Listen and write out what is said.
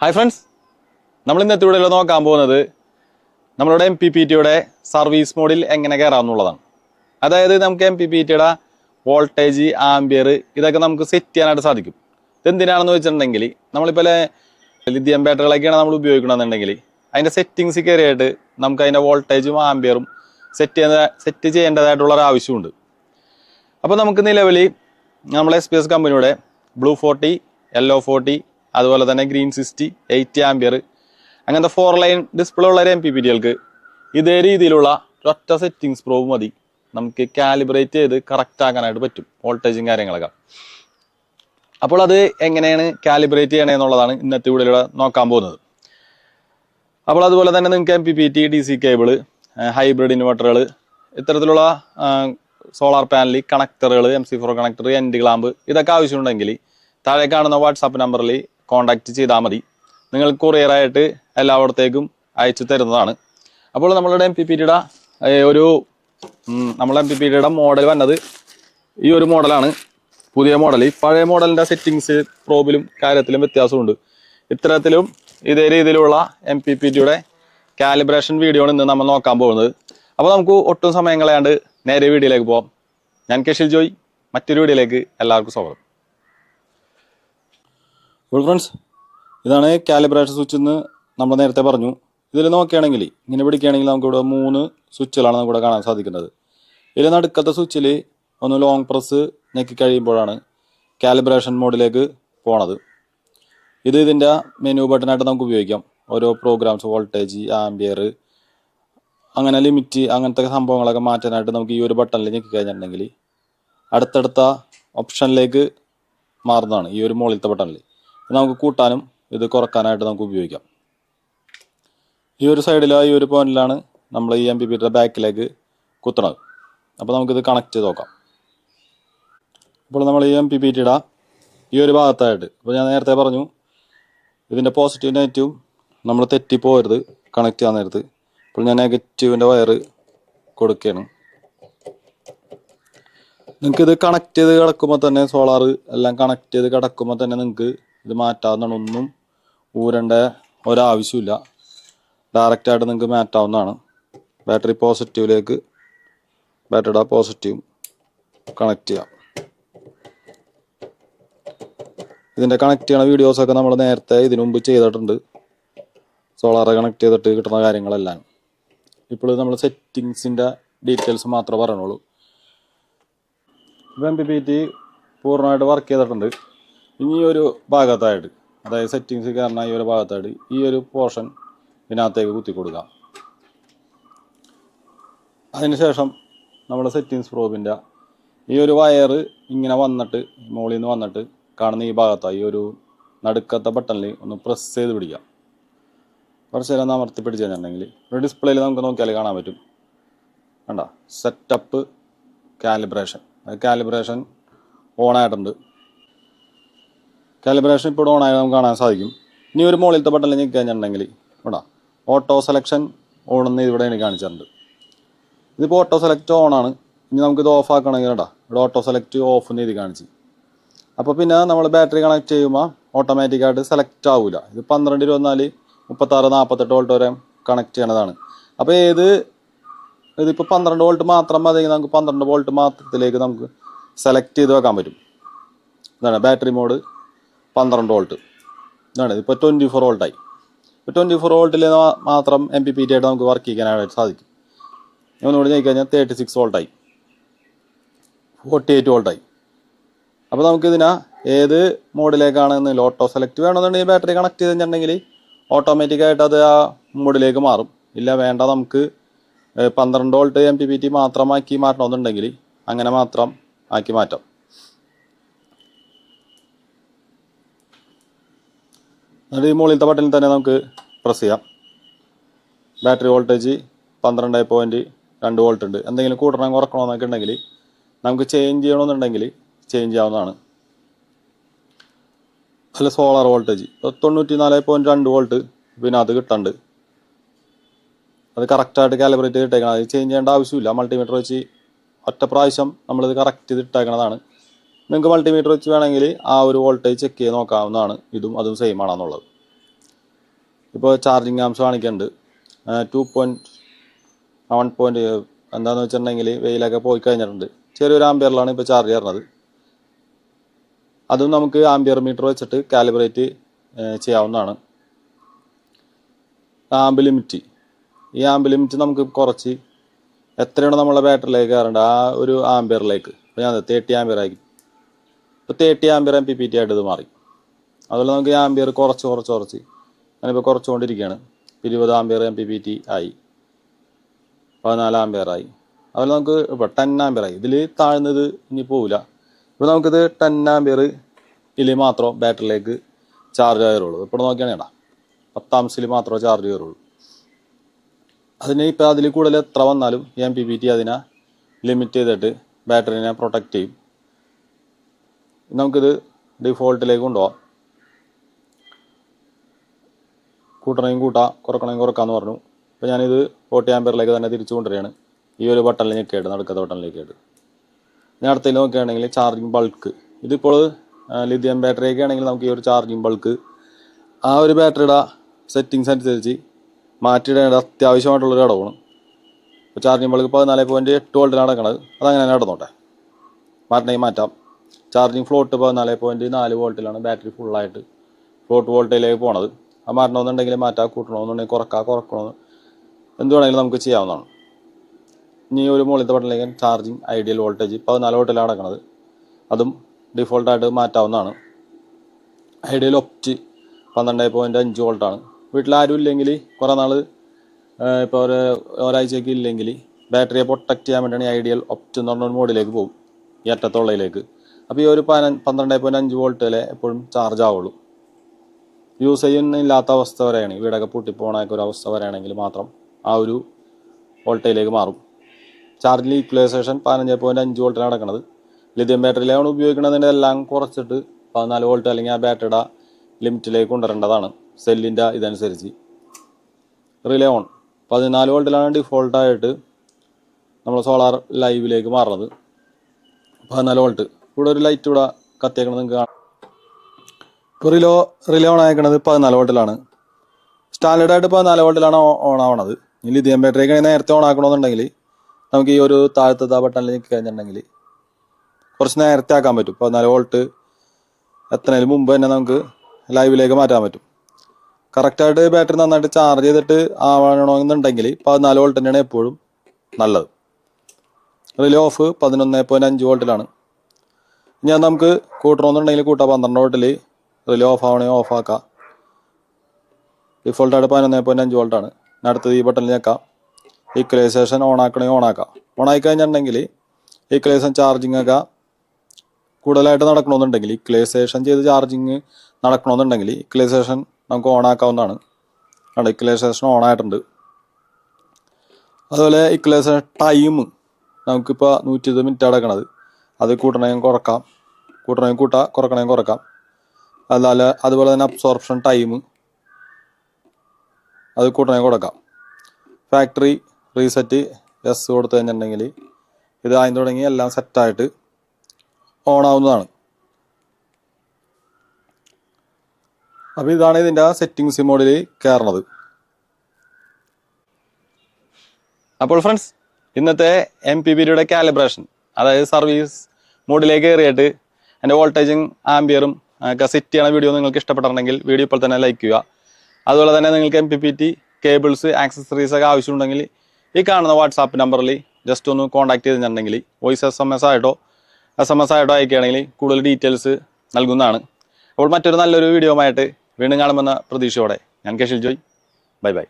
Hi friends നമ്മൾ ഇന്നത്തെ ഇവിടെ നോക്കാൻ പോകുന്നത്. നമ്മളുടെ എം പി പി ടിയുടെ സർവീസ് മോഡിൽ എങ്ങനെ കയറാമെന്നുള്ളതാണ് അതായത് നമുക്ക് എം പി പി ടിയുടെ വോൾട്ടേജ് ആംബിയർ ഇതൊക്കെ നമുക്ക് സെറ്റ് ചെയ്യാനായിട്ട് സാധിക്കും. ഇതെന്തിനാണെന്ന് വെച്ചിട്ടുണ്ടെങ്കിൽ നമ്മളിപ്പോൾ ലിഥിയം ബാറ്ററികളൊക്കെയാണ് നമ്മൾ ഉപയോഗിക്കണമെന്നുണ്ടെങ്കിൽ അതിന്റെ സെറ്റിങ്സ് കയറിയായിട്ട് നമുക്ക് അതിന്റെ വോൾട്ടേജും ആംബിയറും സെറ്റ് ചെയ്യുന്ന സെറ്റ് ചെയ്യേണ്ടതായിട്ടുള്ള ഒരു ആവശ്യമുണ്ട്. അപ്പോൾ നമുക്ക് നിലവിൽ നമ്മളെ എസ് പി എസ് കമ്പനിയുടെ ബ്ലൂ ഫോർട്ടി യെല്ലോ ഫോർട്ടി അതുപോലെ തന്നെ ഗ്രീൻ സിക്സ്റ്റി എയ്റ്റ് ആംബിയർ അങ്ങനത്തെ ഫോർ ലൈൻ ഡിസ്പ്ലേ ഉള്ള ഒരു എം പി പി ടികൾക്ക് ഇതേ രീതിയിലുള്ള ഒറ്റ സെറ്റിങ്സ് പ്രോവ് മതി. നമുക്ക് കാലിബ്രേറ്റ് ചെയ്ത് കറക്റ്റ് ആക്കാനായിട്ട് പറ്റും വോൾട്ടേജും കാര്യങ്ങളൊക്കെ. അപ്പോൾ അത് എങ്ങനെയാണ് കാലിബ്രേറ്റ് ചെയ്യണേ എന്നുള്ളതാണ് ഇന്നത്തെ വീഡിയോയിലൂടെ നോക്കാൻ പോകുന്നത്. അപ്പോൾ അതുപോലെ തന്നെ നിങ്ങൾക്ക് M P P T D C cable hybrid ഇൻവെർട്ടറുകൾ ഇത്തരത്തിലുള്ള solar panel കണക്ടറുകൾ M C four connector end clamp ഇതൊക്കെ ആവശ്യമുണ്ടെങ്കിൽ താഴെ കാണുന്ന വാട്സാപ്പ് നമ്പറിൽ കോൺടാക്റ്റ് ചെയ്താൽ മതി. നിങ്ങൾ കൊറിയറായിട്ട് എല്ലായിടത്തേക്കും അയച്ചു തരുന്നതാണ്. അപ്പോൾ നമ്മളുടെ എം പി പി ടിയുടെ ഒരു നമ്മളെ എം പി പി ടിയുടെ മോഡൽ വന്നത് ഈ ഒരു മോഡലാണ് പുതിയ മോഡൽ ഈ പഴയ മോഡലിന്റെ സെറ്റിങ്സ് പ്രോബിലും കാര്യത്തിലും വ്യത്യാസമുണ്ട്. ഇത്തരത്തിലും ഇതേ രീതിയിലുള്ള എം പി പി ടിയുടെ കാലിബ്രേഷൻ വീഡിയോ ആണ് ഇന്ന് നമ്മൾ നോക്കാൻ പോകുന്നത്. അപ്പോൾ നമുക്ക് ഒട്ടും സമയം കളയാണ്ട് നേരെ വീഡിയോയിലേക്ക് പോകാം ഞാൻ കെഷിൽ ജോയ്. മറ്റൊരു വീഡിയോയിലേക്ക് എല്ലാവർക്കും സ്വാഗതം. അപ്പോൾ ഫ്രണ്ട്സ് ഇതാണ് കാലിബ്രേഷൻ സ്വിച്ച് എന്ന് നമ്മൾ നേരത്തെ പറഞ്ഞു. ഇതിൽ നോക്കുകയാണെങ്കിൽ ഇങ്ങനെ പിടിക്കുകയാണെങ്കിൽ നമുക്ക് ഇവിടെ മൂന്ന് സ്വിച്ചുകളാണ് നമുക്കിവിടെ കാണാൻ സാധിക്കുന്നത്. ഇതിൽ നടുക്കത്തെ സ്വിച്ചിൽ ഒന്ന് ലോങ് പ്രസ് ഞെക്കി കഴിയുമ്പോഴാണ് കാലിബ്രേഷൻ മോഡിലേക്ക് പോണത്. ഇത് ഇതിന്റെ മെനു ബട്ടണായിട്ട് നമുക്ക് ഉപയോഗിക്കാം. ഓരോ പ്രോഗ്രാംസ് വോൾട്ടേജ് ആംബിയർ അങ്ങനെ ലിമിറ്റ് അങ്ങനത്തെ സംഭവങ്ങളൊക്കെ മാറ്റാനായിട്ട് നമുക്ക് ഈ ഒരു ബട്ടണിൽ ഞെക്കി കഴിഞ്ഞിട്ടുണ്ടെങ്കിൽ അടുത്തടുത്ത ഓപ്ഷനിലേക്ക് മാറുന്നതാണ് ഈ ഒരു മുകളിലത്തെ ബട്ടണിൽ നമുക്ക് കൂട്ടാനും ഇത് കുറക്കാനായിട്ട് നമുക്ക് ഉപയോഗിക്കാം. ഈ ഒരു സൈഡിൽ ഈ ഒരു പോയിന്റിലാണ് നമ്മൾ ഈ എം പി പിയുടെ ബാക്കിലേക്ക് കുത്തണത്. അപ്പോൾ നമുക്കിത് കണക്ട് ചെയ്ത് നോക്കാം. അപ്പോൾ നമ്മൾ ഈ എം പി പി ടിയുടെ ഈ ഒരു ഭാഗത്തായിട്ട് ഇപ്പോൾ ഞാൻ നേരത്തെ പറഞ്ഞു ഇതിന്റെ പോസിറ്റീവ് നെഗറ്റീവും നമ്മൾ തെറ്റിപ്പോരുത് കണക്ട് ചെയ്യാൻ നേരത്ത്. അപ്പോൾ ഞാൻ നെഗറ്റീവിന്റെ വയർ കൊടുക്കുകയാണ്. നിങ്ങൾക്കിത് കണക്ട് ചെയ്ത് കിടക്കുമ്പോൾ തന്നെ സോളാർ എല്ലാം കണക്ട് ചെയ്ത് കിടക്കുമ്പോൾ തന്നെ നിങ്ങൾക്ക് ഇത് മാറ്റാവുന്നതാണ്. ഒന്നും ഊരേണ്ട ഒരാവശ്യമില്ല ഡയറക്റ്റായിട്ട് നിങ്ങൾക്ക് മാറ്റാവുന്നതാണ്. ബാറ്ററി പോസിറ്റീവിലേക്ക് ബാറ്ററിയുടെ പോസിറ്റീവ് കണക്ട് ചെയ്യാം. ഇതിന്റെ കണക്ട് ചെയ്യണ വീഡിയോസൊക്കെ നമ്മൾ നേരത്തെ ഇതിനു മുമ്പ് ചെയ്തിട്ടുണ്ട്. സോളാറെ കണക്ട് ചെയ്തിട്ട് കിട്ടുന്ന കാര്യങ്ങളെല്ലാം. ഇപ്പോൾ നമ്മൾ സെറ്റിങ്സിന്റെ ഡീറ്റെയിൽസ് മാത്രമേ പറയണുള്ളൂ ഇപ്പം എം പി പി ടി പൂർണമായിട്ട് വർക്ക് ചെയ്തിട്ടുണ്ട്. ഇനി ഒരു ഭാഗത്തായിട്ട് അതായത് സെറ്റിങ്സ് കാരണം ഈ ഒരു ഭാഗത്തായിട്ട് ഈ ഒരു പോർഷൻ ഇതിനകത്തേക്ക് കുത്തി കൊടുക്കാം അതിനുശേഷം നമ്മൾ സെറ്റിങ്സ് പ്രോബിന്റെ ഈ ഒരു വയർ ഇങ്ങനെ വന്നിട്ട് മുകളിൽ നിന്ന് വന്നിട്ട് കാണുന്ന ഈ ഭാഗത്താണ് ഈ ഒരു നടുക്കത്തെ ബട്ടണിൽ ഒന്ന് പ്രസ് ചെയ്ത് പിടിക്കാം കുറച്ച് നേരം അമർത്തി പിടിച്ച് കഴിഞ്ഞിട്ടുണ്ടെങ്കിൽ ഒരു ഡിസ്പ്ലേയിൽ നമുക്ക് നോക്കിയാൽ കാണാൻ പറ്റും. കണ്ട? സെറ്റപ്പ് കാലിബ്രേഷൻ കാലിബ്രേഷൻ ഓൺ ആയിട്ടുണ്ട്. കാലിബ്രേഷൻ ഇപ്പോൾ ഓൺ ആയി നമുക്ക് കാണാൻ സാധിക്കും. ഇനി ഒരു മുകളിലത്തെ ബട്ടണിൽ ഞെക്കി കഴിഞ്ഞിട്ടുണ്ടെങ്കിൽ ഇവിടെ ഓട്ടോ സെലക്ഷൻ ഓൺ എന്ന് ഇവിടെ എനിക്ക് കാണിച്ചിട്ടുണ്ട്. ഇതിപ്പോൾ ഓട്ടോ സെലക്ട് ഓൺ ആണ്. ഇനി നമുക്കിത് ഓഫ് ആക്കണമെങ്കിൽ കേട്ടോ ഇവിടെ ഓട്ടോ സെലക്ട് ഓഫ് എന്ന് എഴുതി കാണിച്ച്. അപ്പോൾ പിന്നെ നമ്മൾ ബാറ്ററി കണക്ട് ചെയ്യുമ്പോൾ ഓട്ടോമാറ്റിക്കായിട്ട് സെലക്ട് ആവില്ല ഇത് പന്ത്രണ്ട് ഇരുപത്തിനാല് മുപ്പത്താറ് നാൽപ്പത്തെട്ട് വോൾട്ട് വരെ കണക്ട് ചെയ്യണതാണ്. അപ്പോൾ ഏത് ഇതിപ്പോൾ പന്ത്രണ്ട് വോൾട്ട് മാത്രം മതിയെങ്കിൽ നമുക്ക് പന്ത്രണ്ട് വോൾട്ട് മാത്രത്തിലേക്ക് നമുക്ക് സെലക്ട് ചെയ്ത് വെക്കാൻ പറ്റും. ഇതാണ് ബാറ്ററി മോഡ് പന്ത്രണ്ട് വോൾട്ട്. ഇതാണ് ഇതിപ്പോൾ ട്വന്റി ഫോർ വോൾട്ടായി. ഇപ്പോൾ ട്വന്റി ഫോർ വോൾട്ടിൽ മാത്രം എം പി പി ടി ആയിട്ട് നമുക്ക് വർക്ക് ചെയ്യാനായിട്ട് സാധിക്കും. ഇനി ഒന്നുകൂടി നോക്കി കഴിഞ്ഞാൽ തേർട്ടി സിക്സ് വോൾട്ടായി. ഫോർട്ടി എയ്റ്റ് വോൾട്ടായി. അപ്പോൾ നമുക്കിതിനാ ഏത് മോഡിലേക്കാണ് ഓട്ടോ സെലക്ട് വേണമെന്നുണ്ടെങ്കിൽ ബാറ്ററി കണക്ട് ചെയ്ത് കഴിഞ്ഞിട്ടുണ്ടെങ്കിൽ ഓട്ടോമാറ്റിക്കായിട്ട് അത് ആ മോഡിലേക്ക് മാറും. ഇല്ല വേണ്ട നമുക്ക് പന്ത്രണ്ട് volt M P P T മാത്രമാക്കി മാറ്റണമെന്നുണ്ടെങ്കിൽ അങ്ങനെ മാത്രം ആക്കി മാറ്റാം. എന്നിട്ട് ഈ മുകളിലത്തെ ബട്ടണിൽ തന്നെ നമുക്ക് പ്രസ് ചെയ്യാം. ബാറ്ററി വോൾട്ടേജ് പന്ത്രണ്ട് പോയിന്റ് രണ്ട് വോൾട്ട് ഉണ്ട്. എന്തെങ്കിലും കൂട്ടണം കുറക്കണമെന്നൊക്കെ ഉണ്ടെങ്കിൽ നമുക്ക് ചേഞ്ച് ചെയ്യണമെന്നുണ്ടെങ്കിൽ ചേഞ്ച് ചെയ്യാവുന്നതാണ്. അല്ല സോളാർ വോൾട്ടേജ് ഇപ്പോൾ തൊണ്ണൂറ്റി നാല് പോയിന്റ് രണ്ട് വോൾട്ട് ഇതിനകത്ത് കിട്ടുന്നുണ്ട് അത് കറക്റ്റായിട്ട് കാലിബ്രേറ്റ് ചെയ്ത് ഇട്ടേക്കണം അത് ചേഞ്ച് ചെയ്യേണ്ട ആവശ്യമില്ല. മൾട്ടിമീറ്റർ വെച്ച് ഒറ്റ പ്രാവശ്യം നമ്മളിത് കറക്റ്റ് ചെയ്ത് ഇട്ടേക്കണതാണ് നിങ്ങൾക്ക് മൾട്ടിമീറ്റർ വെച്ച് വേണമെങ്കിൽ ആ ഒരു വോൾട്ടേജ് ചെക്ക് ചെയ്ത് നോക്കാവുന്നതാണ്. ഇതും അതും സെയിം ആണെന്നുള്ളത്. ഇപ്പോൾ ചാർജിങ് ആംസ് കാണിക്കുന്നുണ്ട്. ടു പോയിന്റ് വൺ പോയിന്റ് എന്താണെന്ന് വെച്ചിട്ടുണ്ടെങ്കിൽ വെയിലൊക്കെ പോയി കഴിഞ്ഞിട്ടുണ്ട്. ചെറിയൊരു ആംബിയറിലാണ് ഇപ്പോൾ ചാർജ് ചെയ്യുന്നത് അതും നമുക്ക് ആംബിയർ മീറ്റർ വെച്ചിട്ട് കാലിബ്രേറ്റ് ചെയ്യാവുന്നതാണ്. ആംബ് ലിമിറ്റ് ഈ ആംബ് ലിമിറ്റ് നമുക്ക് കുറച്ച് എത്രയാണ് നമ്മളെ ബാറ്ററിയിലേക്ക് കയറേണ്ടത്? ആ ഒരു ആംബിയറിലേക്ക് ഇപ്പോൾ ഞാൻ തേർട്ടി ആംബിയർ ആക്കി. ഇപ്പോൾ thirty ampere M P P T ആയിട്ട് ഇത് മാറി. അതുപോലെ നമുക്ക് ആംബിയർ കുറച്ച് കുറച്ച് കുറച്ച് ഞാനിപ്പോൾ കുറച്ചുകൊണ്ടിരിക്കുകയാണ്. ഇരുപത് ampere M P P T ആയി. പതിനാല് ആംബിയർ ആയി. അതുപോലെ നമുക്ക് ഇപ്പോൾ ടെൻ ആംബിയർ ആയി. ഇതിൽ താഴ്ന്നത് ഇനി പോവില്ല. ഇപ്പോൾ നമുക്കിത് ടെൻ ആംബിയർ ഇതിൽ മാത്രം ബാറ്ററിയിലേക്ക് ചാർജ് കയറുള്ളൂ ഇപ്പോൾ നോക്കിയാണ് പത്താം സിൽ മാത്രമേ ചാർജ് കയറുള്ളൂ. അതിന് ഇപ്പോൾ അതിൽ കൂടുതൽ എത്ര വന്നാലും എം പി പി ടി അതിനെ ലിമിറ്റ് ചെയ്തിട്ട് ബാറ്ററിനെ പ്രൊട്ടക്റ്റ് ചെയ്യും. നമുക്കിത് ഡിഫോൾട്ടിലേക്ക് കൊണ്ടുപോകാം കൂട്ടണമെങ്കിൽ കൂട്ടാം കുറക്കണമെങ്കിൽ കുറക്കാമെന്ന് പറഞ്ഞു. അപ്പോൾ ഞാനിത് ഫോർട്ടി ആമ്പറിലേക്ക് തന്നെ തിരിച്ചു കൊണ്ടുവരികയാണ്. ഈ ഒരു ബട്ടണിൽ ഞെക്കിയിട്ട് നടുക്കത്തെ ബട്ടണിലേക്കായിട്ട് ഞാൻ അടുത്തതിൽ നോക്കുകയാണെങ്കിൽ ചാർജിങ് ബൾക്ക് ഇതിപ്പോൾ ലിഥിയം ബാറ്ററിയൊക്കെ ആണെങ്കിൽ നമുക്ക് ഈ ഒരു ചാർജിങ് ബൾക്ക് ആ ഒരു ബാറ്ററിയുടെ സെറ്റിങ്സ് അനുസരിച്ച് മാറ്റിയിടേണ്ട അത്യാവശ്യമായിട്ടുള്ളൊരു ഇടവാണ് ഇപ്പോൾ ചാർജിങ് ബൾക്ക് പതിനാല് പോയിന്റ് എട്ട് വോൾട്ടിലാണ് അടക്കണത്. അതങ്ങനെ തന്നെ നടന്നോട്ടെ. മാറ്റണമെങ്കിൽ മാറ്റാം. ചാർജിങ് ഫ്ലോട്ട് പതിനാല് പോയിന്റ് നാല് വോൾട്ടിലാണ് ബാറ്ററി ഫുള്ളായിട്ട് ഫ്ലോട്ട് വോൾട്ടേജിലേക്ക് പോണത്. അത് മാറ്റണമെന്നുണ്ടെങ്കിൽ മാറ്റാ കൂട്ടണമെന്നുണ്ടെങ്കിൽ കുറക്കാം കുറക്കണമെന്ന് എന്ത് വേണമെങ്കിലും നമുക്ക് ചെയ്യാവുന്നതാണ്. ഇനി ഒരു മുകളിലത്തെ ബട്ടണിലേക്ക് ചാർജിങ് ഐഡിയൽ വോൾട്ടേജ് പതിനാല് വോൾട്ടിലാണ് നടക്കുന്നത് അതും ഡിഫോൾട്ടായിട്ട് മാറ്റാവുന്നതാണ്. ഐഡിയൽ ഒപ്റ്റ് പന്ത്രണ്ട് പോയിന്റ് അഞ്ച് വോൾട്ടാണ്. വീട്ടിൽ ആരും ഇല്ലെങ്കിൽ കുറേ നാൾ ഇപ്പോൾ ഒരു ഒരാഴ്ചയ്ക്ക് ഇല്ലെങ്കിൽ ബാറ്ററിയെ പ്രൊട്ടക്റ്റ് ചെയ്യാൻ വേണ്ടിയാണ് ഐഡിയൽ ഒപ്റ്റ് എന്ന് പറഞ്ഞ ഒരു മോഡിലേക്ക് പോകും. ഈ അറ്റത്തുള്ളതിലേക്ക്. അപ്പോൾ ഈ ഒരു പതിന പന്ത്രണ്ട് പോയിന്റ് അഞ്ച് വോൾട്ടിലെ എപ്പോഴും ചാർജ് ആവുള്ളൂ. യൂസ് ചെയ്യുന്നില്ലാത്ത അവസ്ഥ വരെയാണ്. വീടൊക്കെ പൊട്ടിപ്പോണൊക്കെ ഒരു അവസ്ഥ വരെയാണെങ്കിൽ മാത്രം ആ ഒരു വോൾട്ടേജിലേക്ക് മാറും. ചാർജിൽ ഈക്വലൈസേഷൻ പതിനഞ്ച് പോയിന്റ് അഞ്ച് വോൾട്ടിലാണ് നടക്കുന്നത് ലിഥിയം ബാറ്ററിയിലാണ് ഉപയോഗിക്കുന്നതിന്റെ എല്ലാം കുറച്ചിട്ട് പതിനാല് വോൾട്ട് അല്ലെങ്കിൽ ആ ബാറ്ററിയുടെ ലിമിറ്റിലേക്ക് കൊണ്ടുവരേണ്ടതാണ്. സെല്ലിന്റെ ഇതനുസരിച്ച്. റിലേ ഓൺ പതിനാല് വോൾട്ടിലാണ് ഡിഫോൾട്ടായിട്ട് നമ്മൾ സോളാർ ലൈവിലേക്ക് മാറുന്നത്. പതിനാല് വോൾട്ട് ഇവിടെ ഒരു ലൈറ്റ് ഇവിടെ കത്തിയേക്കണത് നിങ്ങൾക്ക് കാണാം. ഇപ്പോൾ റിലോ റിലേ ഓൺ ആയിരിക്കണത് പതിനാല് വോട്ടിലാണ് സ്റ്റാൻഡേർഡ് ആയിട്ട് പതിനാല് വോട്ടിലാണ് ഓൺ ആവണത്. ഇനി ലിഥിയം ബാറ്ററി ഒക്കെ നേരത്തെ ഓൺ ആക്കണമെന്നുണ്ടെങ്കിൽ നമുക്ക് ഈ ഒരു താഴത്തെ ബട്ടണിൽ നിൽക്കി കഴിഞ്ഞിട്ടുണ്ടെങ്കിൽ കുറച്ച് നേരത്തെ ആക്കാൻ പറ്റും. പതിനാല് വോൾട്ട് എത്തുന്നതിന് മുമ്പ് തന്നെ നമുക്ക് ലൈവിലേക്ക് മാറ്റാൻ പറ്റും. കറക്റ്റായിട്ട് ബാറ്ററി നന്നായിട്ട് ചാർജ് ചെയ്തിട്ട് ആവണമെന്നുണ്ടെങ്കിൽ പതിനാല് വോൾട്ട് തന്നെയാണ് എപ്പോഴും നല്ലത്. റിലേ ഓഫ് പതിനൊന്ന് പോയിന്റ് അഞ്ച് വോൾട്ടിലാണ് അത് നമുക്ക് കൂട്ടണമെന്നുണ്ടെങ്കിൽ കൂട്ടാം പന്ത്രണ്ട് വോൾട്ടിൽ റിലേ ഓഫ് ആവണമെങ്കിൽ ഓഫ് ആക്കാം. ഡിഫോൾട്ടായിട്ട് പതിനൊന്ന് പോയിന്റ് അഞ്ച് വോൾട്ടാണ്. അടുത്തത് ഈ ബട്ടണിൽ ഞെക്കാം. ഈക്വലൈസേഷൻ ഓൺ ആക്കണമെങ്കിൽ ഓൺ ആക്കാം. ഓൺ ആയി കഴിഞ്ഞിട്ടുണ്ടെങ്കിൽ ഈക്വലൈസേഷൻ ചാർജിങ് ഒക്കെ കൂടുതലായിട്ട് നടക്കണമെന്നുണ്ടെങ്കിൽ ഇക്വലൈസേഷൻ ചെയ്ത് ചാർജിങ് നടക്കണമെന്നുണ്ടെങ്കിൽ ഇക്വലൈസേഷൻ നമുക്ക് ഓൺ ആക്കാവുന്നതാണ്. കണ്ടോ? ഇക്വലൈസേഷൻ ഓൺ ആയിട്ടുണ്ട്. അതുപോലെ ഇക്വലൈസേഷൻ ടൈം നമുക്കിപ്പോൾ നൂറ്റി ഇരുപത് മിനിറ്റ് അടക്കണത്. അത് കൂട്ടണമെങ്കിൽ കുറക്കാം. കൂട്ടണമെങ്കിൽ കൂട്ടാം കുറക്കണമെങ്കിൽ കുറക്കാം. അല്ലാതെ അതുപോലെ തന്നെ അബ്സോർപ്ഷൻ ടൈം അത് കൂട്ടണമെങ്കിൽ കൊടുക്കാം. ഫാക്ടറി റീസെറ്റ് എസ് കൊടുത്തു കഴിഞ്ഞിട്ടുണ്ടെങ്കിൽ ഇത് ആദ്യം തുടങ്ങി എല്ലാം സെറ്റായിട്ട് ഓൺ ആവുന്നതാണ്. അപ്പോൾ ഇതാണ് ഇതിന്റെ സെറ്റിങ്സ് മോഡിൽ കയറണത് അപ്പോൾ ഫ്രണ്ട്സ് ഇന്നത്തെ എം പി ബിയുടെ കാലിബ്രേഷൻ അതായത് സർവീസ് മോഡിലേക്ക് കയറിയിട്ട് എന്റെ വോൾട്ടേജും ആംബിയറും ഒക്കെ സെറ്റ് ചെയ്യണ വീഡിയോ നിങ്ങൾക്ക് ഇഷ്ടപ്പെട്ടിട്ടുണ്ടെങ്കിൽ വീഡിയോ ഇപ്പോൾ തന്നെ ലൈക്ക് ചെയ്യുക. അതുപോലെ തന്നെ നിങ്ങൾക്ക് M P P T cables accessories ഒക്കെ ആവശ്യമുണ്ടെങ്കിൽ ഈ കാണുന്ന വാട്സാപ്പ് നമ്പറിൽ ജസ്റ്റ് ഒന്ന് കോൺടാക്ട് ചെയ്തിട്ടുണ്ടെങ്കിൽ വോയിസ് എസ് എം എസ് ആയിട്ടോ എസ് എം എസ് ആയിട്ടോ അയക്കുകയാണെങ്കിൽ കൂടുതൽ ഡീറ്റെയിൽസ് നൽകുന്നതാണ്. അപ്പോൾ മറ്റൊരു നല്ലൊരു വീഡിയോ ആയിട്ട് വീണ്ടും കാണുമെന്ന പ്രതീക്ഷയോടെ ഞാൻ കെഷിൽ ജോയ് ബൈ ബൈ